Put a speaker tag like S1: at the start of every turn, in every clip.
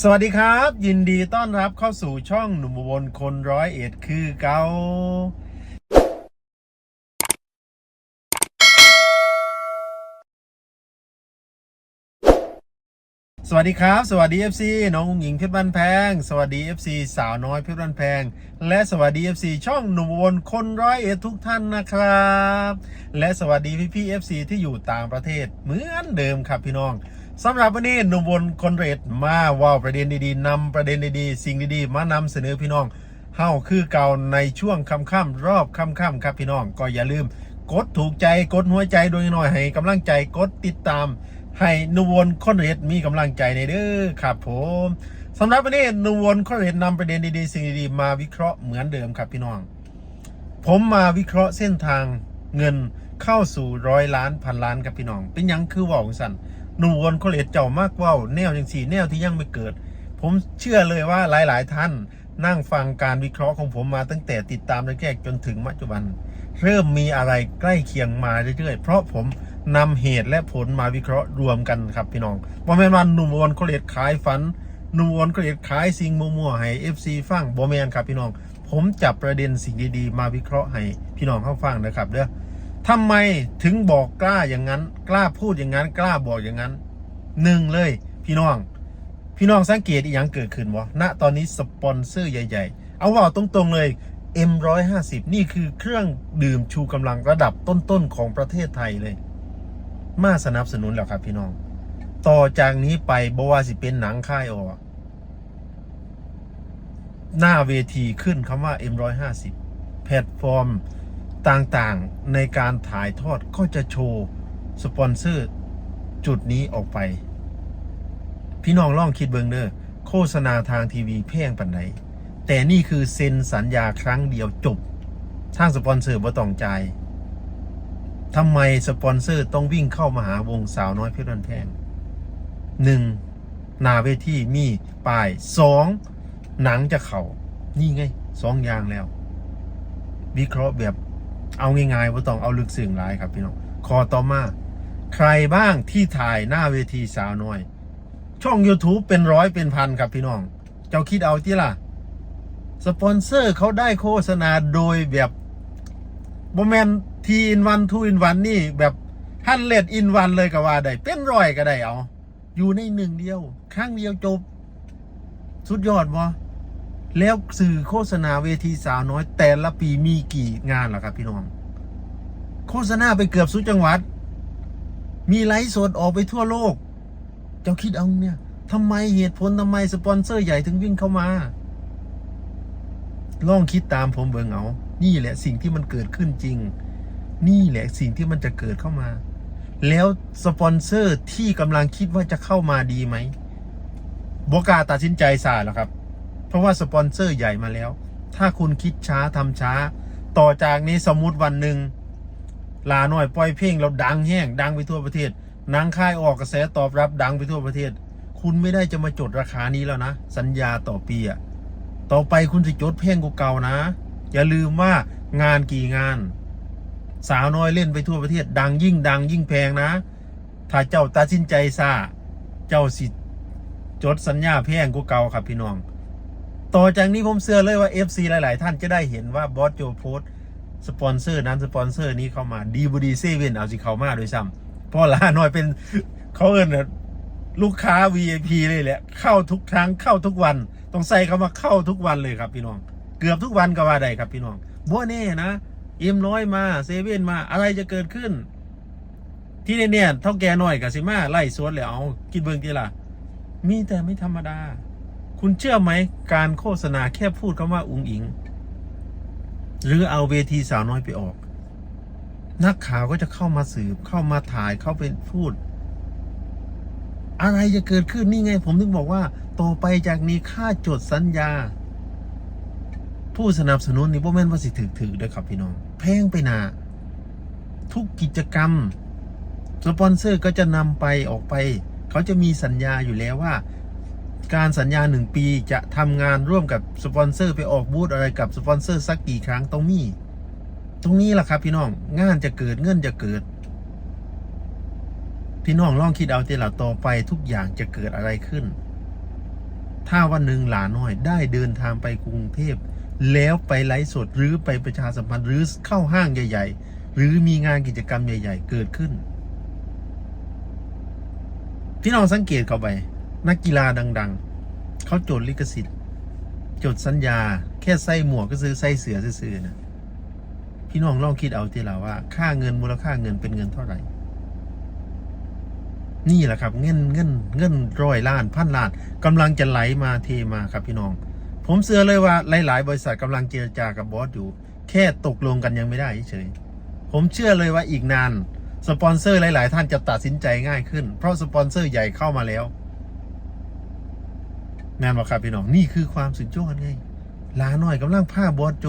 S1: สวัสดีครับ ยินดีต้อนรับเข้าสู่ช่องหนุ่มอุบนคนร้อยเอ็ดคือเกาสวัสดีครับ สวัสดี FC น้องหญิงเพชรบ้านแพง สวัสดี FC สาวน้อยเพชรบ้านแพง และสวัสดี FC ช่องหนุ่มอุบนคนร้อยเอ็ดทุกท่านนะครับ และสวัสดีพี่พี่ FC ที่อยู่ต่างประเทศเหมือนเดิมครับพี่น้อง สำหรับวันนี้หนุ่มวนคนเรดมาว่าประเด็นดีๆนำประเด็นดีๆสิ่งดีๆ มานำเสนอพี่น้องเฮาคือเก่าในช่วงค่ำๆรอบค่ำๆครับพี่น้องก็อย่าลืม กดถูกใจกดหัวใจโดยหน่อยให้กำลังใจกดติดตาม ให้หนุ่มวนคนเรดมีกำลังใจในเด้อครับผมสำหรับวันนี้หนุ่มวนคนเรดนำประเด็นดีๆสิ่งดีๆมาวิเคราะห์เหมือนเดิมครับพี่น้อง ผมมาวิเคราะห์เส้นทางเงินเข้าสู่ร้อยล้านพันล้านครับพี่น้อง เป็นยังคือว่าของสัน หนุ่มวนโคเลตเจ้ามากว่าแนวจังสี่แนวที่ยังไม่เกิด ผมเชื่อเลยว่าหลาย ๆ ท่านนั่งฟังการวิเคราะห์ของผมมาตั้งแต่ติดตามแรกๆจนถึงปัจจุบัน เริ่มมีอะไรใกล้เคียงมาเรื่อย ๆ เพราะผมนำเหตุและผลมาวิเคราะห์รวมกันครับพี่น้องบ่แม่นว่าหนุ่มวนโคเลตขายฝันหนุ่มวนโคเลตขายสิ่งมั่วๆให้ FC ฟังบ่แมนครับพี่น้อง ผมจับประเด็นสิ่งดี ๆ มาวิเคราะห์ให้พี่น้องเข้าฟังนะครับเด้อ ทำไมถึงบอกกล้าอย่างนั้น กล้าพูดอย่างนั้น กล้าบอกอย่างนั้นหนึ่งเลย พี่น้อง พี่น้องสังเกตอีกอย่างเกิดขึ้นวะณตอนนี้สปอนเซอร์ใหญ่ ๆ เอาว่าตรงๆเลย M150 นี่คือเครื่องดื่มชูกำลังระดับต้นๆของประเทศไทยเลย มาสนับสนุนแล้วครับพี่น้อง ต่อจากนี้ไปบว่าสิเป็นหนังค่ายออหน้าเวทีขึ้นคำว่า M150 แพลตฟอร์ม ต่างๆในการถ่ายทอดก็จะโชว์สปอนเซอร์จุดนี้ออกไป พี่น้องล่องคิดเบิงเด้อโฆษณาทางทีวีแพงปันไหนแต่นี่คือเซ็นสัญญาครั้งเดียวจบทางสปอนเซอร์บ่ต้องจ่ายทำไมสปอนเซอร์ต้องวิ่งเข้ามาหาวงสาวน้อยเพชรบันแพงหนึ่งนาเวทีมีป้ายสองหนังจะเขา่านี่ไงสองอย่างแล้ว วิเคราะห์แบบ เอาง่ายๆว่าต้องเอาลึกซึ้งหลายครับพี่น้องคอต่อมา ใครบ้างที่ถ่ายหน้าเวทีสาวน้อย ช่อง YouTube เป็นร้อยเป็นพันครับพี่น้อง เจ้าคิดเอาที่ล่ะ สปอนเซอร์เขาได้โฆษณาโดยแบบโมเมนทีอินวันทูอินวันนี่แบบฮันเลดอินวันเลยก็ว่าได้ เป็นร้อยก็ได้เอา อยู่ในหนึ่งเดียว ครั้งเดียวจบ สุดยอดวะ แล้วสื่อโฆษณาเวทีสาวน้อย แต่ละปีมีกี่งานล่ะครับพี่น้อง โฆษณาไปเกือบสุดจังหวัด มีไลฟ์สดออกไปทั่วโลก เจ้าคิดเอาเนี่ยทำไมเหตุผลทำไมสปอนเซอร์ใหญ่ถึงวิ่งเข้ามาลองคิดตามผมเบิงเอานี่แหละสิ่งที่มันเกิดขึ้นจริง นี่แหละสิ่งที่มันจะเกิดเข้ามา แล้วสปอนเซอร์ที่กำลังคิดว่าจะเข้ามาดีไหมบอกาตัดสินใจสายหรอครับ เพราะว่าสปอนเซอร์ใหญ่มาแล้ว ถ้าคุณคิดช้าทำช้า ต่อจากนี้สมมติวันหนึ่งลาหน่อยปล่อยเพลงเราดังแห้งดังไปทั่วประเทศนังค่ายออกกระแสตอบรับดังไปทั่วประเทศ คุณไม่ได้จะมาจดราคานี้แล้วนะ สัญญาต่อปีอะต่อไปคุณจะจดเพลงเก่าๆนะ อย่าลืมว่างานกี่งาน สาวน้อยเล่นไปทั่วประเทศ ดังยิ่งดังยิ่งแพงนะ ถ้าเจ้าตัดสินใจซาเจ้าสิจดสัญญาแพงกว่าเก่าครับพี่น้อง ต่อจากนี้ผมเชื่อเลยว่า FC หลาย ๆ ท่านจะได้เห็นว่าบอสโจโพสสปอนเซอร์นั้นสปอนเซอร์นี้เข้ามาดีบดีเซเว่นเอาสิเข้ามาโดวยซ้ำเพราะลาหน่อยเป็นเขาเอินน่ะลูกค้า VIP เลยแหละ เข้าทุกครั้งเข้าทุกวัน ต้องใส่คำว่าเข้าทุกวันเลยครับพี่น้อง เกือบทุกวันก็ว่าได้ครับพี่น้องบัวแน่นะเอ็มร้อยมาเซเว่นมาอะไรจะเกิดขึ้น ที่เนี่ยเท่าแกหน่อยกับสิมาไล่สวนเลยเอากินเบิงทีละมีแต่ไม่ธรรมดา คุณเชื่อไหมการโฆษณาแค่พูดคำว่าอุงอิง หรือเอาเวทีสาวน้อยไปออก นักข่าวก็จะเข้ามาสืบเข้ามาถ่ายเข้าไปพูด อะไรจะเกิดขึ้นนี่ไง ผมถึงบอกว่าต่อไปจากนี้ค่าจดสัญญา ผู้สนับสนุนนี่พ่แม่นว่าสิถือถือเด้อครับพี่น้อง แพงไปหนาทุกกิจกรรม สปอนเซอร์ก็จะนำไปออกไป เขาจะมีสัญญาอยู่แล้วว่า การสัญญาหนึ่งปีจะทำงานร่วมกับสปอนเซอร์ไปออกบูธอะไรกับสปอนเซอร์สักกี่ครั้งต้องมี ตรงนี้แหละครับพี่น้องงานจะเกิดเงินจะเกิด พี่น้องลองคิดเอาทีละต่อไปทุกอย่างจะเกิดอะไรขึ้น ถ้าวันหนึ่งหลาน้อยได้เดินทางไปกรุงเทพแล้วไปไลฟ์สดหรือไปประชาสัมพันธ์หรือเข้าห้างใหญ่ ๆ หรือมีงานกิจกรรมใหญ่ ๆ เกิดขึ้น พี่น้องสังเกตเข้าไป นักกีฬาดัง ๆ เขาจดลิขสิทธิ์จดสัญญา แค่ใส่หมวกก็ซื้อใส่เสือซื้อนะพี่น้องลองคิดเอาทีละว่า ค่าเงินมูลค่าเงินเป็นเงินเท่าไหร่ นี่แหละครับ เงินเงินเงินร้อยล้านพันล้านกำลังจะไหลมาเทมาครับพี่น้อง ผมเชื่อเลยว่าหลาย ๆ บริษัทกำลังเจรจากับบอสอยู่ แค่ตกลงกันยังไม่ได้เฉยผมเชื่อเลยว่าอีกนานสปอนเซอร์หลาย ๆ ท่านจะตัดสินใจง่ายขึ้น เพราะสปอนเซอร์ใหญ่เข้ามาแล้ว แน่นอนครับพี่น้องนี่คือความสุดยอดไงลาหน่อยกำลังผ้าบอสโจ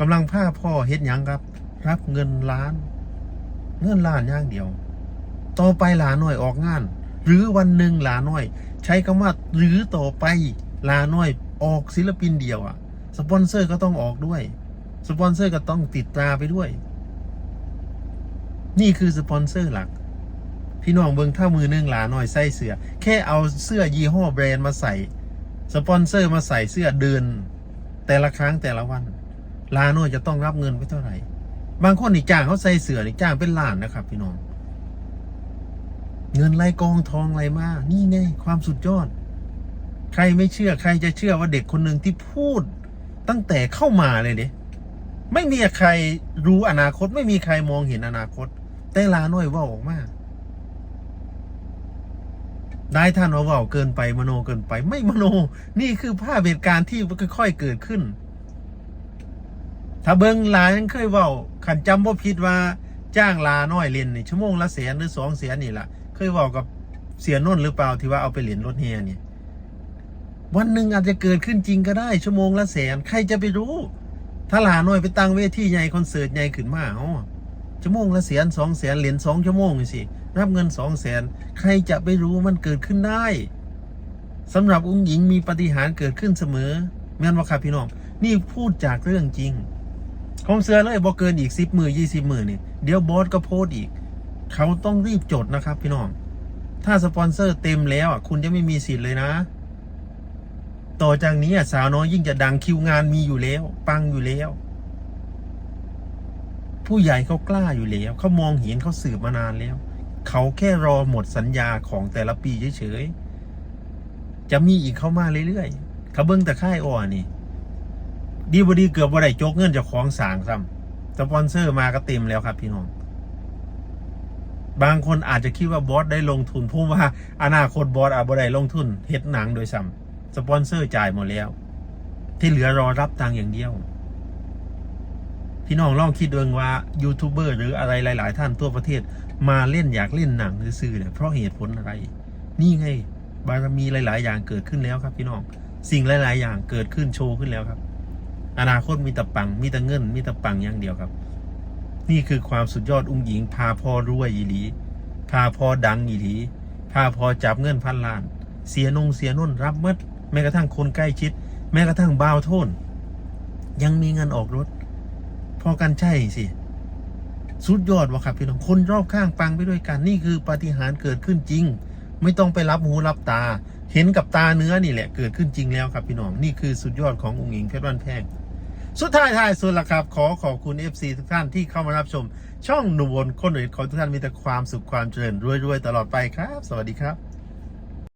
S1: กำลังผ้าพ่อเฮ็ดยังครับ รับเงินล้าน เงินล้านอย่างเดียว ต่อไปลาหน่อยออกงาน หรือวันหนึ่งลาหน่อย ใช้คำว่าหรือต่อไปลาหน่อยออกศิลปินเดียวอะสปอนเซอร์ก็ต้องออกด้วย สปอนเซอร์ก็ต้องติดตาไปด้วย นี่คือสปอนเซอร์หลัก พี่น้องเบิงถ้ามือหนึงหลาหน่อยใส่เสื้อแค่เอาเสื้อยี่ห้อแบรนด์มาใส่ สปอนเซอร์มาใส่เสื้อเดินแต่ละครั้งแต่ละวัน ลาหน่จะต้องรับเงินไปเท่าไหร่ บางคนนี่จ้างเขาใส่เสื้อนี่จ้างเป็นล้านนะครับ พี่น้อง เงินไหลกองทองไหลมา นี่ไงความสุดยอด ใครไม่เชื่อใครจะเชื่อว่าเด็กคนหนึ่งที่พูดตั้งแต่เข้ามาเลยเนี่ยไม่มีใครรู้อนาคต ไม่มีใครมองเห็นอนาคต แต่ลาน้อยว่าออกมา ได้ท่านว่าเว่าเกินไปมโนเกินไป ไม่มโน นี่คือภาพเหตุการณ์ที่ค่อยๆเกิดขึ้น ถ้าเบิงหลายยังเคยเว่าขันจำบ่ผิดว่าจ้างลาน้อยเรียนนี่ชั่วโมงละแสนหรือสองแสนนี่แหละเคยเว่ากับเสียนนท์หรือเปล่าที่ว่าเอาไปเหรียญรถเฮียเนี่ยวันหนึ่งอาจจะเกิดขึ้นจริงก็ได้ ชั่วโมงละแสนใครจะไปรู้ ถ้าลาน้อยไปตั้งเวทีใหญ่คอนเสิร์ตใหญ่ขึ้นมาเอาชั่วโมงละแสนสองแสนเหรียญสองชั่วโมงนี่สิ รับเงินสองแสนใครจะไปรู้มันเกิดขึ้นได้สำหรับอุ้งหญิงมีปฏิหารเกิดขึ้นเสมอแม่นว่าครับพี่น้อง นี่พูดจากเรื่องจริงผมเสือเลยบอกเกินอีกสิบหมือยี่สิบหมือนี่เดี๋ยวบอสก็โพสต์อีก เขาต้องรีบจดนะครับพี่น้อง ถ้าสปอนเซอร์เต็มแล้วอะคุณจะไม่มีสิทธิ์เลยนะ ต่อจากนี้อะสาวน้อยยิ่งจะดังคิวงานมีอยู่แล้ว ปังอยู่แล้ว ผู้ใหญ่เขากล้าอยู่แล้วเขามองเห็นเขาสืบมานานแล้ว เขาแค่รอหมดสัญญาของแต่ละปีเฉยๆ จะมีอีกเข้ามาเรื่อยๆขาเบิ้งแต่ค่ายอ่อนนี่ ดีบดีเกือบบ่ได้จกเงินจากของสางซ้ำสปอนเซอร์มาก็เต็มแล้วครับพี่น้อง บางคนอาจจะคิดว่าบอสได้ลงทุนพูดว่าอนาคตบอสอาจบ่ได้ลงทุนเฮ็ดหนังโดยซ้ำสปอนเซอร์จ่ายหมดแล้ว ที่เหลือรอรับตังอย่างเดียว พี่น้องลองคิดดูว่ายูทูบเบอร์หรืออะไรหลาย ๆ ท่านทั่วประเทศมาเล่นอยากเล่นหนังซื่อเนี่ยเพราะเหตุผลอะไร นี่ไงบารมีหลาย ๆ อย่างเกิดขึ้นแล้วครับ พี่น้องสิ่งหลาย ๆ อย่างเกิดขึ้นโชว์ขึ้นแล้วครับ อนาคตมีแต่ปังมีแต่เงินมีแต่ปังอย่างเดียวครับ นี่คือความสุดยอดอุ้งหญิง พาพอรวยอีหลี พาพอดังอีหลี พาพอจับเงินพันล้าน เสียนงเสียนุ่นรับหมดแม้กระทั่งคนใกล้ชิด แม้กระทั่งบ่าวโทนยังมีเงินออกรถ พอกันใช่สิสุดยอดวะครับพี่น้องคนรอบข้างปังไปด้วยกันนี่คือปาฏิหาริย์เกิดขึ้นจริง ไม่ต้องไปรับหูรับตา เห็นกับตาเนื้อนี่แหละเกิดขึ้นจริงแล้วครับพี่น้องนี่คือสุดยอดขององค์หญิงเพชรบ้านแพงสุดท้ายท้ายสุดละครับ ขอขอบคุณ FC ทุกท่านที่เข้ามารับชม ช่องหนุ่มวนคนอื่นขอทุกท่านมีแต่ความสุขความเจริญรวยๆตลอดไปครับ สวัสดีครับ